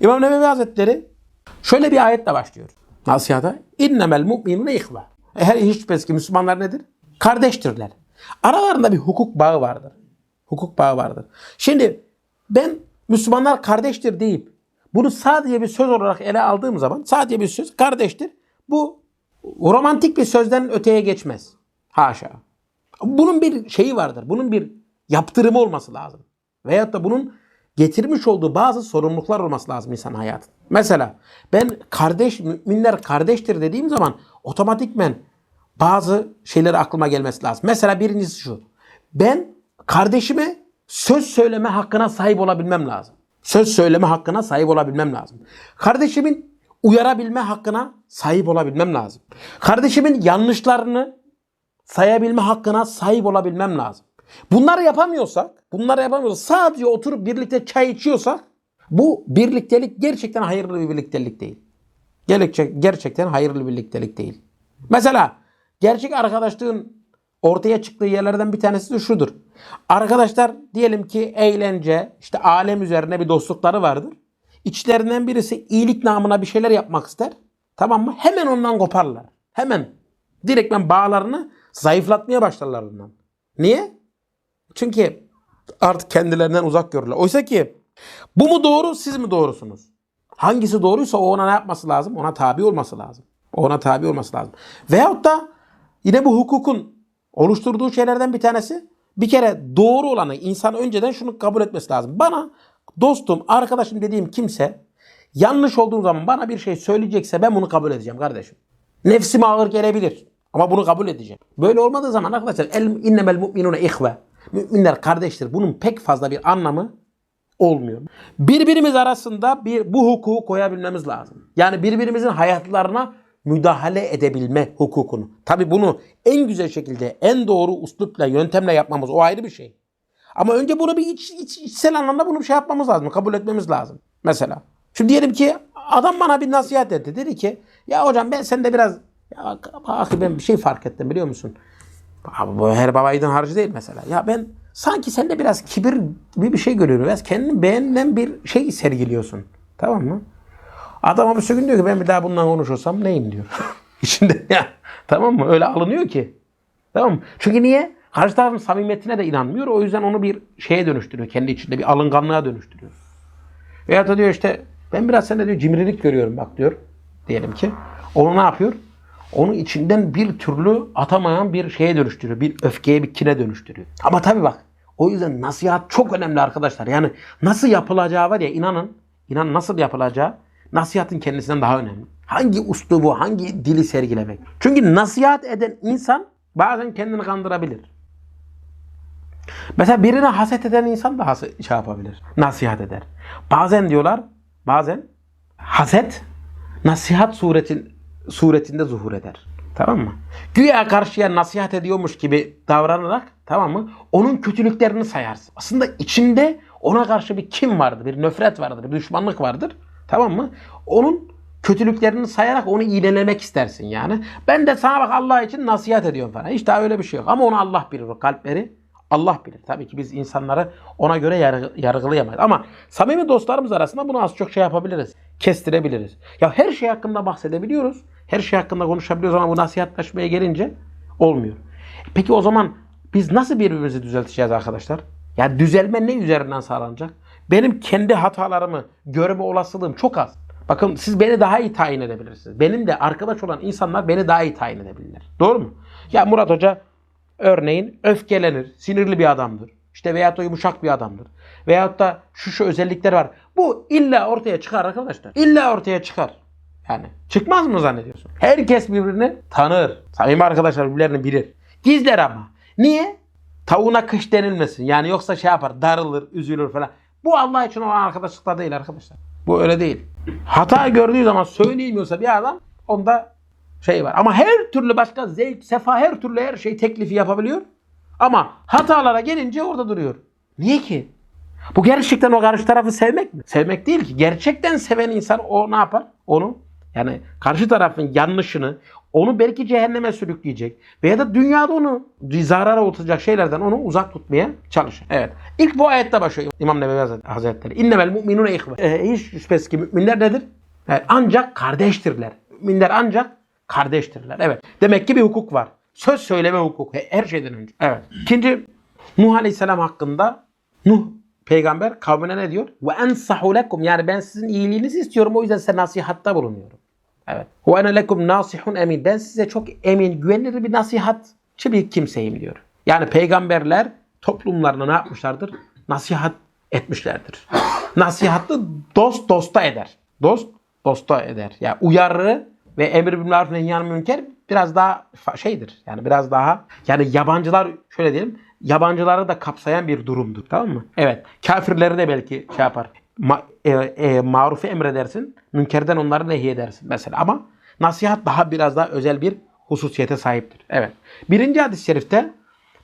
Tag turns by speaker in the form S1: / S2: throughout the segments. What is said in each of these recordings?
S1: İmam Nevevi Hazretleri şöyle bir ayetle başlıyor. Nasihata. İnnemel mu'minune ihve. E her hiç şüphesiz ki Müslümanlar nedir? Kardeştirler. Aralarında bir hukuk bağı vardır. Hukuk bağı vardır. Şimdi ben Müslümanlar kardeştir deyip bunu sadece bir söz olarak ele aldığım zaman sadece bir söz kardeştir. Bu romantik bir sözden öteye geçmez. Haşa. Bunun bir şeyi vardır. Bunun bir yaptırımı olması lazım. Veyahut da bunun getirmiş olduğu bazı sorumluluklar olması lazım insan hayatın. Mesela ben kardeş, müminler kardeştir dediğim zaman otomatikmen bazı şeyler aklıma gelmesi lazım. Mesela birincisi şu. Ben kardeşime söz söyleme hakkına sahip olabilmem lazım. Söz söyleme hakkına sahip olabilmem lazım. Kardeşimin uyarabilme hakkına sahip olabilmem lazım. Kardeşimin yanlışlarını sayabilme hakkına sahip olabilmem lazım. Bunları yapamıyorsak, bunları yapamıyorsak, sadece oturup birlikte çay içiyorsak bu birliktelik gerçekten hayırlı bir birliktelik değil. Gerçek, gerçekten hayırlı bir birliktelik değil. Mesela gerçek arkadaşlığın ortaya çıktığı yerlerden bir tanesi de şudur. Arkadaşlar diyelim ki eğlence, işte alem üzerine bir dostlukları vardır. İçlerinden birisi iyilik namına bir şeyler yapmak ister. Tamam mı? Hemen ondan koparlar. Hemen. Direktmen bağlarını zayıflatmaya başlarlar ondan. Niye? Çünkü artık kendilerinden uzak görürler. Oysa ki bu mu doğru siz mi doğrusunuz? Hangisi doğruysa o ona ne yapması lazım? Ona tabi olması lazım. Ona tabi olması lazım. Veyahut da yine bu hukukun oluşturduğu şeylerden bir tanesi bir kere doğru olanı insan önceden şunu kabul etmesi lazım. Bana dostum, arkadaşım dediğim kimse yanlış olduğum zaman bana bir şey söyleyecekse ben bunu kabul edeceğim kardeşim. Nefsime ağır gelebilir ama bunu kabul edeceğim. Böyle olmadığı zaman arkadaşlar el innemel mu'minune ihve. Müminler kardeştir. Bunun pek fazla bir anlamı olmuyor. Birbirimiz arasında bir bu hukuku koyabilmemiz lazım. Yani birbirimizin hayatlarına müdahale edebilme hukukunu. Tabi bunu en güzel şekilde, en doğru uslupla, yöntemle yapmamız o ayrı bir şey. Ama önce bunu bir iç, iç, içsel anlamda bunu bir şey yapmamız lazım. Kabul etmemiz lazım. Mesela. Şimdi diyelim ki adam bana bir nasihat etti. Dedi ki ya hocam ben sende biraz ya bak ben bir şey fark ettim biliyor musun? Abi bu her baba yiğidin harcı değil mesela. Ya ben sanki sende biraz kibir bir bir şey görüyorum. Biraz kendini beğenilen bir şey sergiliyorsun. Tamam mı? Adam bir gün diyor ki ben bir daha bundan konuşursam neyim diyor. İçinde ya tamam mı? Öyle alınıyor ki. Tamam mı? Çünkü niye? Karşı tarafın samimiyetine de inanmıyor. O yüzden onu bir şeye dönüştürüyor. Kendi içinde bir alınganlığa dönüştürüyor. Veyahut da diyor işte ben biraz sende diyor cimrilik görüyorum bak diyor. Diyelim ki. Onu ne yapıyor? Onu içinden bir türlü atamayan bir şeye dönüştürüyor. Bir öfkeye, bir kine dönüştürüyor. Ama tabii bak o yüzden nasihat çok önemli arkadaşlar. Yani nasıl yapılacağı var ya inanın. inan nasıl yapılacağı nasihatın kendisinden daha önemli. Hangi uslubu, hangi dili sergilemek. Çünkü nasihat eden insan bazen kendini kandırabilir. Mesela birine haset eden insan da haset, şey yapabilir. Nasihat eder. Bazen diyorlar, bazen haset nasihat suretin, suretinde zuhur eder. Tamam mı? Güya karşıya nasihat ediyormuş gibi davranarak tamam mı? Onun kötülüklerini sayarsın. Aslında içinde ona karşı bir kim vardır, bir nöfret vardır, bir düşmanlık vardır. Tamam mı? Onun kötülüklerini sayarak onu iyilelemek istersin yani. Ben de sana bak Allah için nasihat ediyorum falan. Hiç daha öyle bir şey yok. Ama onu Allah bilir o kalpleri. Allah bilir. Tabii ki biz insanları ona göre yargı, yargılayamayız. Ama samimi dostlarımız arasında bunu az çok şey yapabiliriz. Kestirebiliriz. Ya her şey hakkında bahsedebiliyoruz. Her şey hakkında konuşabiliyoruz ama bu nasihatlaşmaya gelince olmuyor. Peki o zaman biz nasıl birbirimizi düzelteceğiz arkadaşlar? Ya düzelme ne üzerinden sağlanacak? Benim kendi hatalarımı görme olasılığım çok az. Bakın siz beni daha iyi tayin edebilirsiniz. Benim de arkadaş olan insanlar beni daha iyi tayin edebilirler. Doğru mu? Ya Murat Hoca örneğin öfkelenir, sinirli bir adamdır. İşte veyahut da yumuşak bir adamdır. Veyahut da şu şu özellikler var. Bu illa ortaya çıkar arkadaşlar. İlla ortaya çıkar. Yani çıkmaz mı zannediyorsun? Herkes birbirini tanır. Samimi arkadaşlar birbirlerini bilir. Gizler ama. Niye? Tavuğuna kış denilmesin. Yani yoksa şey yapar, darılır, üzülür falan. Bu Allah için olan arkadaşlıklar değil arkadaşlar. Bu öyle değil. Hata gördüğü zaman söyleyemiyorsa bir adam onda şey var. Ama her türlü başka zevk, sefa her türlü her şey teklifi yapabiliyor. Ama hatalara gelince orada duruyor. Niye ki? Bu gerçekten o karşı tarafı sevmek mi? Sevmek değil ki. Gerçekten seven insan o ne yapar? Onu yani karşı tarafın yanlışını onu belki cehenneme sürükleyecek veya da dünyada onu zarara uğratacak şeylerden onu uzak tutmaya çalışır. Evet. İlk bu ayette başlıyor İmam Nebevi Hazretleri. İnnemel mu'minune ihve. Ee, hiç şüphesiz ki müminler nedir? Evet, ancak kardeştirler. Müminler ancak kardeştirler. Evet. Demek ki bir hukuk var. Söz söyleme hukuku her şeyden önce. Evet. İkinci Nuh Aleyhisselam hakkında Nuh peygamber kavmine ne diyor? Ve ensahu lekum yani ben sizin iyiliğinizi istiyorum o yüzden size nasihatta bulunuyorum. Evet. Ve ene lekum nasihun emin. Ben size çok emin, güvenilir bir nasihatçı bir kimseyim diyor. Yani peygamberler toplumlarına ne yapmışlardır? Nasihat etmişlerdir. Nasihatlı dost dosta eder. Dost dosta eder. Yani uyarı ve emir bil maruf nehyan münker biraz daha şeydir. Yani biraz daha yani yabancılar şöyle diyelim yabancıları da kapsayan bir durumdur. Tamam mı? Evet. Kafirleri de belki şey yapar. Ma, e, e, marufu emredersin. Münkerden onları nehyedersin mesela. Ama nasihat daha biraz daha özel bir hususiyete sahiptir. Evet. Birinci hadis-i şerifte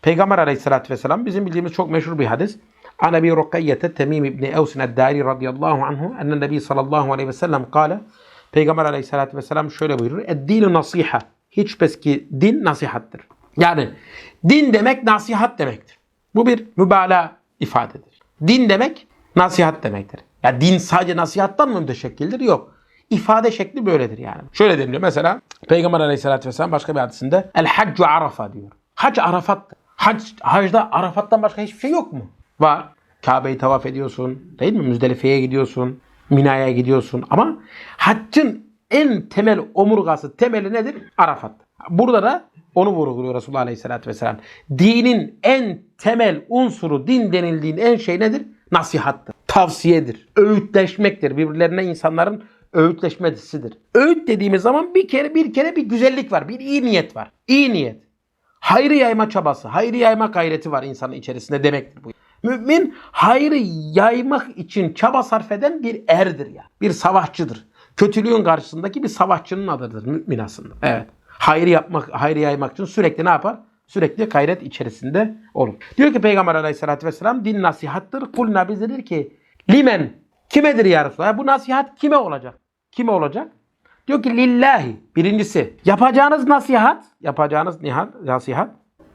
S1: Peygamber aleyhissalatü vesselam bizim bildiğimiz çok meşhur bir hadis. An Ebi Rukayyete Temim İbni Evsin Eddari radıyallahu anhu ennen Nebi sallallahu aleyhi ve sellem kâle Peygamber aleyhissalatü vesselam şöyle buyurur. Eddinu nasiha. Hiç şüphesiz din nasihattır. Yani din demek nasihat demektir. Bu bir mübalağa ifadedir. Din demek nasihat demektir. Ya din sadece nasihattan mı müteşekkildir? Yok. İfade şekli böyledir yani. Şöyle deniliyor mesela Peygamber aleyhissalatü vesselam başka bir hadisinde El haccu arafa diyor. Hac Arafat'tır. Hac, hacda Arafat'tan başka hiçbir şey yok mu? Var. Kabe'yi tavaf ediyorsun. Değil mi? Müzdelife'ye gidiyorsun. Mina'ya gidiyorsun. Ama haccın en temel omurgası, temeli nedir? Arafat. Burada da onu vurguluyor Resulullah Aleyhisselatü Vesselam. Dinin en temel unsuru, din denildiğin en şey nedir? Nasihattır. Tavsiyedir. Öğütleşmektir. Birbirlerine insanların öğütleşmesidir. Öğüt dediğimiz zaman bir kere bir kere bir güzellik var. Bir iyi niyet var. İyi niyet. Hayrı yayma çabası, hayrı yayma gayreti var insanın içerisinde demektir bu. Mümin hayrı yaymak için çaba sarf eden bir erdir ya. Bir savaşçıdır. Kötülüğün karşısındaki bir savaşçının adıdır mümin aslında. Evet. Hayrı yapmak, hayrı yaymak için sürekli ne yapar? Sürekli gayret içerisinde olur. Diyor ki Peygamber aleyhissalatü vesselam din nasihattır. Kulna biz dedir ki limen kimedir ya Resulallah? Bu nasihat kime olacak? Kime olacak? Diyor ki lillahi. Birincisi yapacağınız nasihat, yapacağınız nihat, nasihat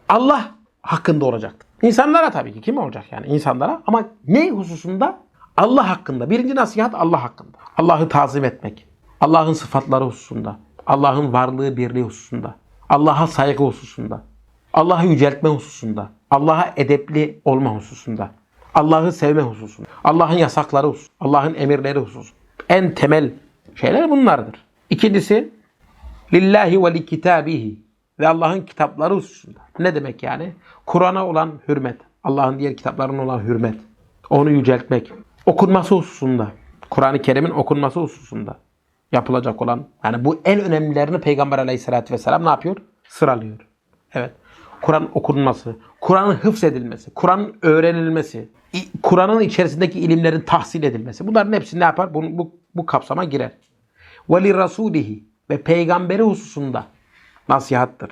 S1: Allah hakkında olacaktır. İnsanlara tabii ki kim olacak yani insanlara ama ne hususunda? Allah hakkında. Birinci nasihat Allah hakkında. Allah'ı tazim etmek. Allah'ın sıfatları hususunda. Allah'ın varlığı birliği hususunda. Allah'a saygı hususunda. Allah'ı yüceltme hususunda. Allah'a edepli olma hususunda. Allah'ı sevme hususunda. Allah'ın yasakları hususunda. Allah'ın emirleri hususunda. En temel şeyler bunlardır. İkincisi lillahi ve li kitabihi ve Allah'ın kitapları hususunda. Ne demek yani? Kur'an'a olan hürmet, Allah'ın diğer kitaplarına olan hürmet, onu yüceltmek, okunması hususunda, Kur'an-ı Kerim'in okunması hususunda yapılacak olan, yani bu en önemlilerini Peygamber Aleyhisselatü vesselam ne yapıyor? Sıralıyor. Evet. Kur'an okunması, Kur'an'ın hıfzedilmesi, Kur'an'ın öğrenilmesi, Kur'an'ın içerisindeki ilimlerin tahsil edilmesi. Bunların hepsi ne yapar? Bu, bu, bu kapsama girer. Ve li rasulihi ve peygamberi hususunda nasihattır.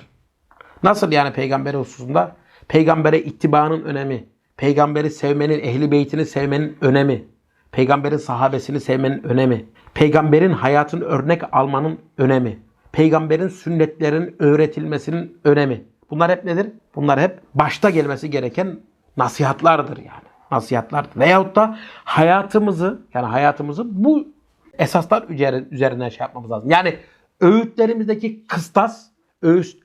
S1: Nasıl yani peygamberi hususunda? Peygambere ittibanın önemi, peygamberi sevmenin, ehli beytini sevmenin önemi, peygamberin sahabesini sevmenin önemi, peygamberin hayatın örnek almanın önemi, peygamberin sünnetlerin öğretilmesinin önemi. Bunlar hep nedir? Bunlar hep başta gelmesi gereken nasihatlardır yani. Nasihatlardır. Veyahut da hayatımızı yani hayatımızı bu esaslar üzerinden şey yapmamız lazım. Yani öğütlerimizdeki kıstas,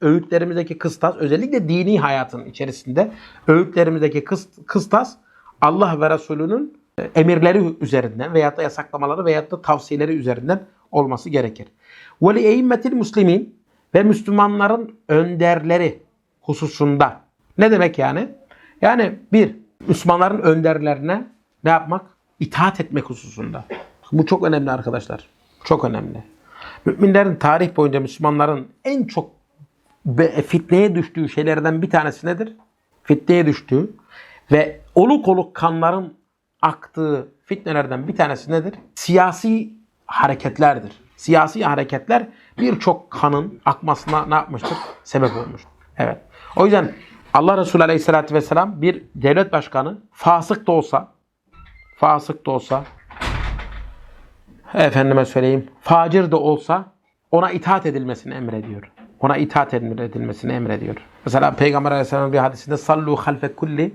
S1: öğütlerimizdeki kıstas özellikle dini hayatın içerisinde öğütlerimizdeki kıstas Allah ve Resulünün emirleri üzerinden veyahut da yasaklamaları veyahut da tavsiyeleri üzerinden olması gerekir. Ve li eimmetil muslimin ve Müslümanların önderleri hususunda. Ne demek yani? Yani bir, Müslümanların önderlerine ne yapmak? İtaat etmek hususunda. Bu çok önemli arkadaşlar. Çok önemli. Müminlerin tarih boyunca Müslümanların en çok fitneye düştüğü şeylerden bir tanesi nedir? Fitneye düştüğü ve oluk oluk kanların aktığı fitnelerden bir tanesi nedir? Siyasi hareketlerdir. Siyasi hareketler birçok kanın akmasına ne yapmıştır? Sebep olmuş. Evet. O yüzden Allah Resulü Aleyhisselatü Vesselam bir devlet başkanı fasık da olsa fasık da olsa efendime söyleyeyim facir de olsa ona itaat edilmesini emrediyor. ona itaat edilmesini emrediyor. Mesela Peygamber Aleyhisselam'ın bir hadisinde sallu halfe kulli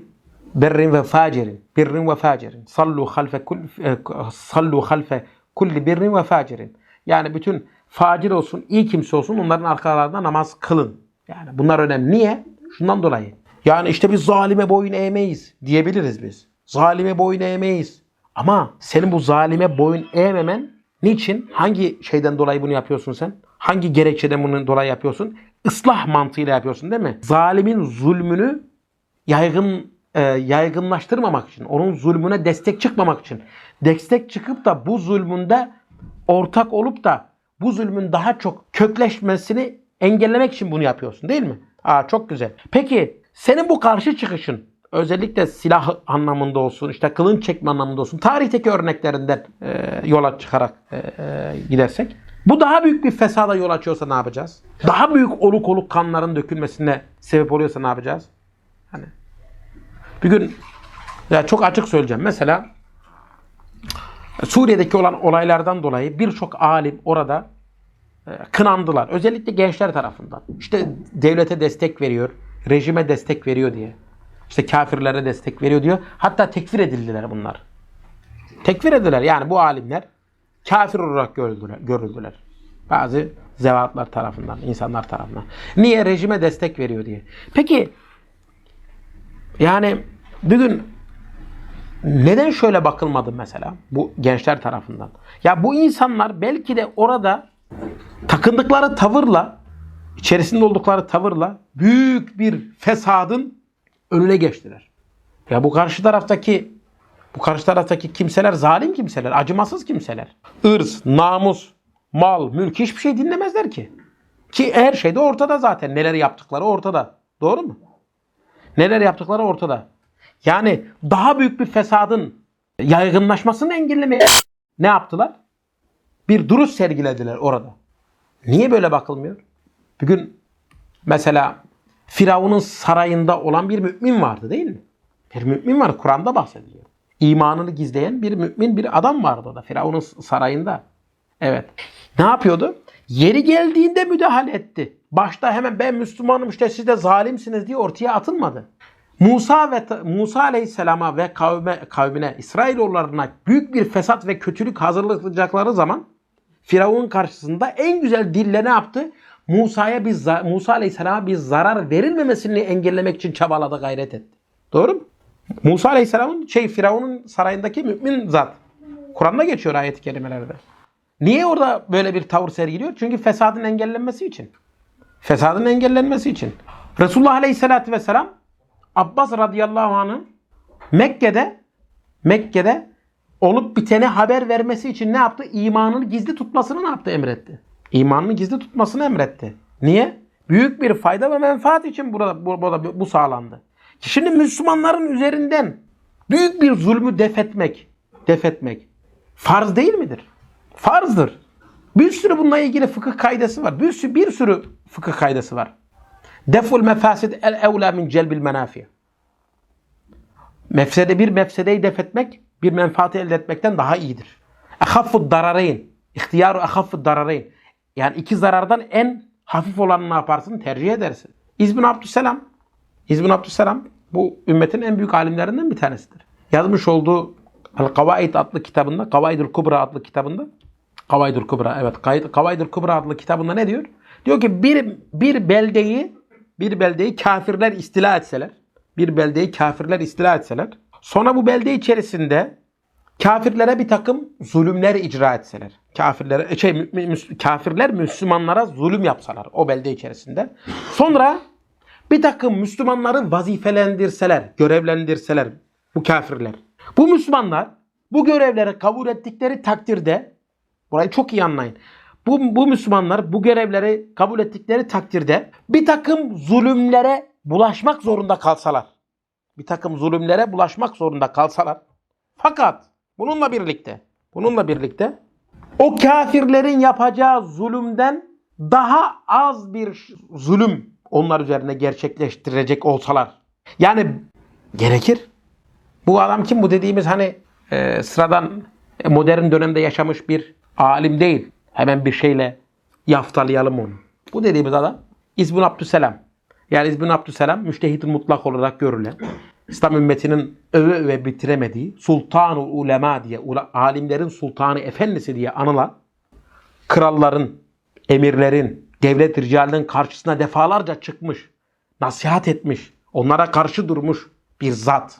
S1: birrin ve facirin. Birrin ve facirin. Sallu halfe kulli, e, sallu halfe kulli birrin ve facirin. Yani bütün facir olsun, iyi kimse olsun onların arkalarında namaz kılın. Yani bunlar önemli. Niye? Şundan dolayı. Yani işte biz zalime boyun eğmeyiz diyebiliriz biz. Zalime boyun eğmeyiz. Ama senin bu zalime boyun eğmemen niçin? Hangi şeyden dolayı bunu yapıyorsun sen? Hangi gerekçeden bunu dolayı yapıyorsun? Islah mantığıyla yapıyorsun değil mi? Zalimin zulmünü yaygın e, yaygınlaştırmamak için, onun zulmüne destek çıkmamak için, destek çıkıp da bu zulmünde ortak olup da bu zulmün daha çok kökleşmesini engellemek için bunu yapıyorsun değil mi? Aa çok güzel. Peki senin bu karşı çıkışın özellikle silah anlamında olsun, işte kılınç çekme anlamında olsun, tarihteki örneklerinden e, yola çıkarak e, e, gidersek bu daha büyük bir fesada yol açıyorsa ne yapacağız? Daha büyük oluk oluk kanların dökülmesine sebep oluyorsa ne yapacağız? Hani bir gün ya çok açık söyleyeceğim. Mesela Suriye'deki olan olaylardan dolayı birçok alim orada kınandılar. Özellikle gençler tarafından. İşte devlete destek veriyor, rejime destek veriyor diye. İşte kafirlere destek veriyor diyor. Hatta tekfir edildiler bunlar. Tekfir edildiler. Yani bu alimler kafir olarak görüldüler. görüldüler. Bazı zevatlar tarafından, insanlar tarafından. Niye? Rejime destek veriyor diye. Peki yani bugün neden şöyle bakılmadı mesela bu gençler tarafından? Ya bu insanlar belki de orada takındıkları tavırla, içerisinde oldukları tavırla büyük bir fesadın önüne geçtiler. Ya bu karşı taraftaki bu karşı taraftaki kimseler zalim kimseler, acımasız kimseler. Irz, namus, mal, mülk hiçbir şey dinlemezler ki. Ki her şey de ortada zaten. Neler yaptıkları ortada. Doğru mu? Neler yaptıkları ortada. Yani daha büyük bir fesadın yaygınlaşmasını engellemeye ne yaptılar? Bir duruş sergilediler orada. Niye böyle bakılmıyor? Bugün mesela Firavun'un sarayında olan bir mümin vardı değil mi? Bir mümin var. Kur'an'da bahsediliyor. İmanını gizleyen bir mümin bir adam vardı orada. Firavun'un sarayında. Evet. Ne yapıyordu? Yeri geldiğinde müdahale etti. Başta hemen ben Müslümanım işte siz de zalimsiniz diye ortaya atılmadı. Musa ve Musa Aleyhisselam'a ve kavme, kavmine, İsrailoğullarına büyük bir fesat ve kötülük hazırlayacakları zaman Firavun karşısında en güzel dille ne yaptı? Musa'ya bir Musa Aleyhisselam'a bir zarar verilmemesini engellemek için çabaladı, gayret etti. Doğru mu? Musa Aleyhisselam'ın şey Firavun'un sarayındaki mümin zat. Kur'an'da geçiyor ayet-i kerimelerde. Niye orada böyle bir tavır sergiliyor? Çünkü fesadın engellenmesi için. Fesadın engellenmesi için. Resulullah Aleyhisselatü Vesselam Abbas radıyallahu anh'ın Mekke'de Mekke'de olup biteni haber vermesi için ne yaptı? İmanını gizli tutmasını ne yaptı? Emretti. İmanını gizli tutmasını emretti. Niye? Büyük bir fayda ve menfaat için burada, burada bu sağlandı. Şimdi Müslümanların üzerinden büyük bir zulmü defetmek, defetmek farz değil midir? Farzdır. Bir sürü bununla ilgili fıkıh kaydesi var. Bir sürü, bir sürü fıkıh kaydesi var. Deful mefasid el evla min celbil menafi. Mefsede bir mefsedeyi defetmek bir menfaati elde etmekten daha iyidir. Ehaffu darareyn. İhtiyaru ehaffu darareyn. Yani iki zarardan en hafif olanı ne yaparsın? Tercih edersin. İzbin Abdüsselam. İzbin Abdüsselam bu ümmetin en büyük alimlerinden bir tanesidir. Yazmış olduğu El-Kavaid adlı kitabında, Kavaidul Kubra adlı kitabında Kavaidul Kubra evet Kavaidul Kubra adlı kitabında ne diyor? Diyor ki bir bir beldeyi bir beldeyi kafirler istila etseler, bir beldeyi kafirler istila etseler, sonra bu belde içerisinde kafirlere bir takım zulümler icra etseler, kafirlere şey kafirler Müslümanlara zulüm yapsalar o belde içerisinde, sonra bir takım Müslümanları vazifelendirseler, görevlendirseler bu kafirler. Bu Müslümanlar bu görevleri kabul ettikleri takdirde burayı çok iyi anlayın. Bu, bu Müslümanlar bu görevleri kabul ettikleri takdirde bir takım zulümlere bulaşmak zorunda kalsalar. Bir takım zulümlere bulaşmak zorunda kalsalar. Fakat bununla birlikte bununla birlikte o kafirlerin yapacağı zulümden daha az bir zulüm onlar üzerine gerçekleştirecek olsalar. Yani gerekir. Bu adam kim? Bu dediğimiz hani e, sıradan e, modern dönemde yaşamış bir alim değil. Hemen bir şeyle yaftalayalım onu. Bu dediğimiz adam İzbun Abdüselam. Yani İzbun Abdüselam müştehid mutlak olarak görülen, İslam ümmetinin öve öve bitiremediği Sultanul Ulema diye, alimlerin sultanı efendisi diye anılan kralların, emirlerin, devlet ricalinin karşısına defalarca çıkmış, nasihat etmiş, onlara karşı durmuş bir zat.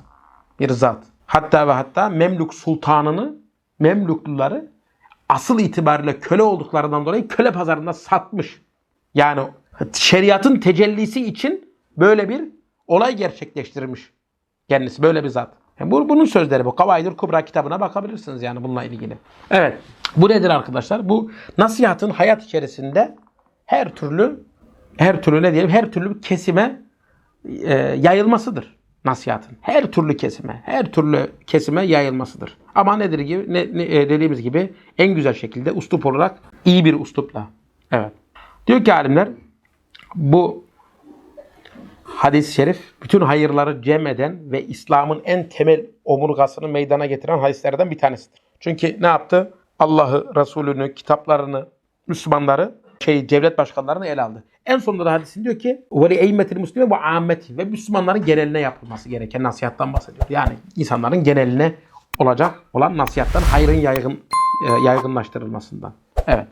S1: Bir zat. Hatta ve hatta Memlük sultanını, Memlükluları asıl itibariyle köle olduklarından dolayı köle pazarında satmış. Yani şeriatın tecellisi için böyle bir olay gerçekleştirmiş. Kendisi böyle bir zat. Yani bu, bunun sözleri bu. Kavaidur Kubra kitabına bakabilirsiniz yani bununla ilgili. Evet. Bu nedir arkadaşlar? Bu nasihatın hayat içerisinde her türlü her türlü ne diyelim her türlü kesime e, yayılmasıdır nasihatın. Her türlü kesime, her türlü kesime yayılmasıdır. Ama nedir gibi ne, ne- e, dediğimiz gibi en güzel şekilde uslup olarak iyi bir uslupla. Evet. Diyor ki alimler bu hadis-i şerif bütün hayırları cem eden ve İslam'ın en temel omurgasını meydana getiren hadislerden bir tanesidir. Çünkü ne yaptı? Allah'ı, Resulünü, kitaplarını, Müslümanları, şey devlet başkanlarını ele aldı. En sonunda da hadisin diyor ki ve li eymmetil muslime ve ammeti ve Müslümanların geneline yapılması gereken nasihattan bahsediyor. Yani insanların geneline olacak olan nasihattan hayrın yaygın e, yaygınlaştırılmasından. Evet.